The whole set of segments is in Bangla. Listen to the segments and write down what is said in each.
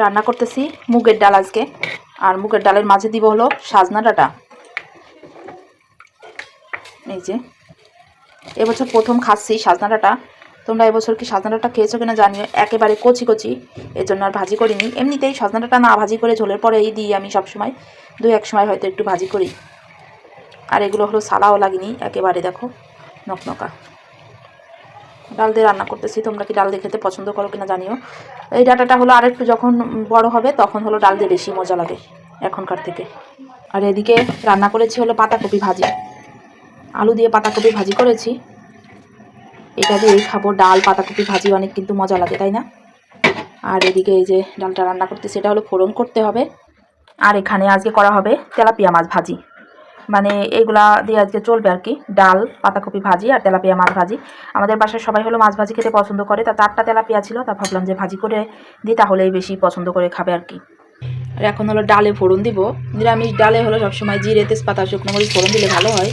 রান্না করতেছি মুগের ডাল আজকে। আর মুগের ডালের মাঝে দিব হলো সাজনা ডাটা। এই যে। এবছর প্রথম খাচ্ছি সাজনা ডাটা। তোমরা এবছর কি সাজনা ডাটা খেয়েছো কিনা জানিও। একেবারে কচি কচি। এর জন্য আর ভাজি করিনি। এমনিতেই সাজনা ডাটা না ভাজি করে ঝোলের পরে এই দিই আমি সবসময়। দুই এক সময় হয়তো একটু ভাজি করি। আর এগুলো হলো সালাও লাগেনি। একেবারে দেখো নকনকা। ডাল দিয়ে রান্না করতেছি। তোমরা কি ডাল দিয়ে খেতে পছন্দ করো কিনা জানিও। এই ডাটাটা হলো আরেকটু যখন বড় হবে, তখন হলো ডাল দিয়ে বেশি মজা লাগে এখনকার থেকে। আর এদিকে রান্না করেছি হলো পাতাকপি ভাজি। আলু দিয়ে পাতাকপি ভাজি করেছি। এটা দিয়েই খাব ডাল, পাতাকপি ভাজি, অনেক কিন্তু মজা লাগে, তাই না? আর এদিকে এই যে ডালটা রান্না করতেছি, এটা হলো ফোড়ন করতে হবে। আর এখানে আজকে করা হবে তেলাপিয়া মাছ ভাজি। মানে এইগুলা দিয়ে আজকে চলবে আর কি। ডাল, পাতাকপি ভাজি আর তেলাপিয়া মাছ ভাজি। আমাদের বাসায় সবাই হলো মাছ ভাজি খেতে পছন্দ করে। তা চারটা তেলাপিয়া ছিল, তা ভাবলাম যে ভাজি করে দিই, তাহলেই বেশি পছন্দ করে খাবে আর কি। আর এখন হলো ডালে ফোড়ন দিব। নিরামিষ ডালে হলো সবসময় জিরে, তেজপাতা, শুকনো মরিচ ফোড়ন দিলে ভালো হয়।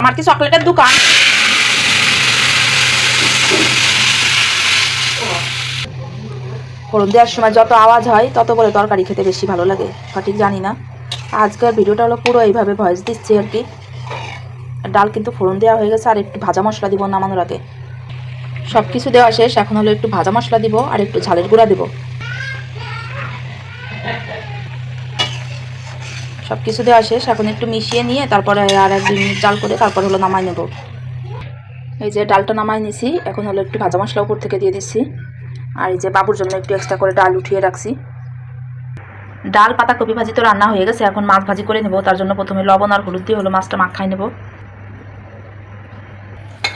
আমার কি চকলেটের দোকান? ফোড়ন দেওয়ার সময় যত আওয়াজ হয়, তত করে তরকারি খেতে বেশি ভালো লাগে। সঠিক জানি না। আজকের ভিডিওটা হলো পুরো এইভাবে ভয়েস দিচ্ছি আর কি। ডাল কিন্তু ফোড়ন দেওয়া হয়ে গেছে, আর একটু ভাজা মশলা দিব নামানোর আগে সব কিছু দেওয়া শেষ, এখন হলো একটু ভাজা মশলা দিব আর একটু ঝালের গুঁড়া দিব। সব কিছু দেওয়া শেষ, এখন একটু মিশিয়ে নিয়ে তারপরে আর এক দুই মিনিট চাল করে তারপর হলো নামাই নেব। এই যে ডালটা নামাই নিছি, এখন হলো একটু ভাজা মশলা উপর থেকে দিয়ে দিচ্ছি। আর এই যে বাবুর জন্য একটু এক্সট্রা করে ডাল উঠিয়ে রাখছি। ডাল, পাতা, কপি ভাজি তো রান্না হয়ে গেছে, এখন মাছ ভাজি করে নেব। তার জন্য প্রথমে লবণ আর হলুদ দিয়ে হলো মাছটা মাখাই নেব।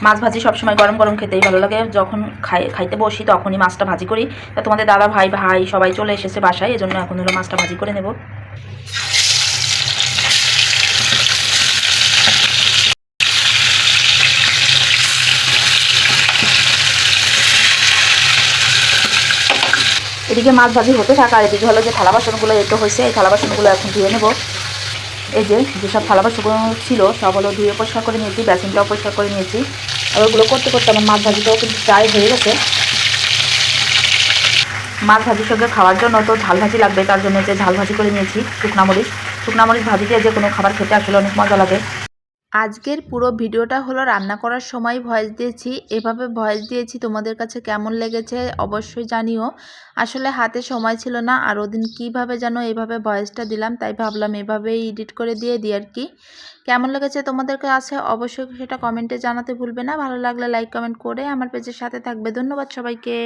মাছ ভাজি সবসময় গরম গরম খেতেই ভালো লাগে। যখন খাই, খাইতে বসি তখনই মাছটা ভাজি করি। তা তোমাদের দাদা ভাই ভাই সবাই চলে এসেছে বাসায়, এজন্য এখন হলো মাছটা ভাজি করে নেব। এদিকে মাছ ভাজি হতে থাকা আর এদিকে হলো যে থালা বাসনগুলো একটু হয়েছে, এই থালা বাসনগুলো এখন ধুয়ে নেব। এই যে যেসব থালা বাসনগুলো ছিল, সব হলো ধুয়ে পরিষ্কার করে নিয়েছি, বেসিনটাও পরিষ্কার করে নিয়েছি। আর ওইগুলো করতে করতে আমার মাছ ভাজিটাও কিন্তু প্রায় হয়ে গেছে। মাছ ভাজির সঙ্গে খাওয়ার জন্য তো ঝাল ভাজি লাগবে, তার জন্য যে ঝাল ভাজি করে নিয়েছি, শুকনা মরিচ। শুকনা ভাজি দিয়ে যে কোনো খাবার খেতে আসলে অনেক মজা লাগে। আজকের পুরো ভিডিওটা হলো রান্না করার সময় ভয়েস দিয়েছি। এভাবে ভয়েস দিয়েছি, তোমাদের কাছে কেমন লেগেছে অবশ্যই জানিও। আসলে হাতে সময় ছিল না, আর ওদিন কীভাবে যেন এভাবে ভয়েসটা দিলাম, তাই ভাবলাম এভাবেই এডিট করে দিয়ে দিই আর কি। কেমন লেগেছে তোমাদের কাছে অবশ্যই সেটা কমেন্টে জানাতে ভুলবে না। ভালো লাগলে লাইক কমেন্ট করে আমার পেজের সাথে থাকবে। ধন্যবাদ সবাইকে।